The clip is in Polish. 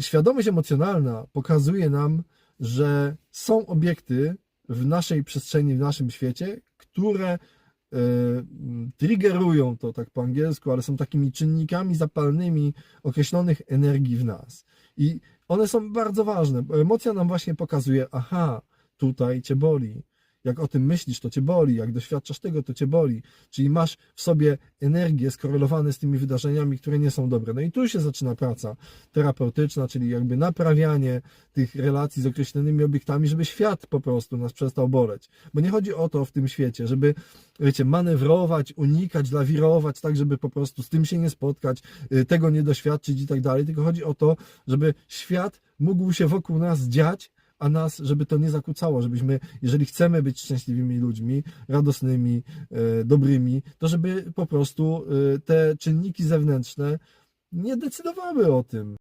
świadomość emocjonalna pokazuje nam, że są obiekty w naszej przestrzeni, w naszym świecie, które e, triggerują to tak po angielsku, ale są takimi czynnikami zapalnymi określonych energii w nas. I one są bardzo ważne, bo emocja nam właśnie pokazuje, aha, tutaj cię boli. Jak o tym myślisz, to cię boli, jak doświadczasz tego, to cię boli. Czyli masz w sobie energię skorelowane z tymi wydarzeniami, które nie są dobre. No i tu się zaczyna praca terapeutyczna, czyli jakby naprawianie tych relacji z określonymi obiektami, żeby świat po prostu nas przestał boleć. Bo nie chodzi o to w tym świecie, żeby, wiecie, manewrować, unikać, lawirować, tak, żeby po prostu z tym się nie spotkać, y, tego nie doświadczyć i tak dalej, tylko chodzi o to, żeby świat mógł się wokół nas dziać, a nas, żeby to nie zakłócało, żebyśmy, jeżeli chcemy być szczęśliwymi ludźmi, radosnymi, e, dobrymi, to żeby po prostu e, te czynniki zewnętrzne nie decydowały o tym.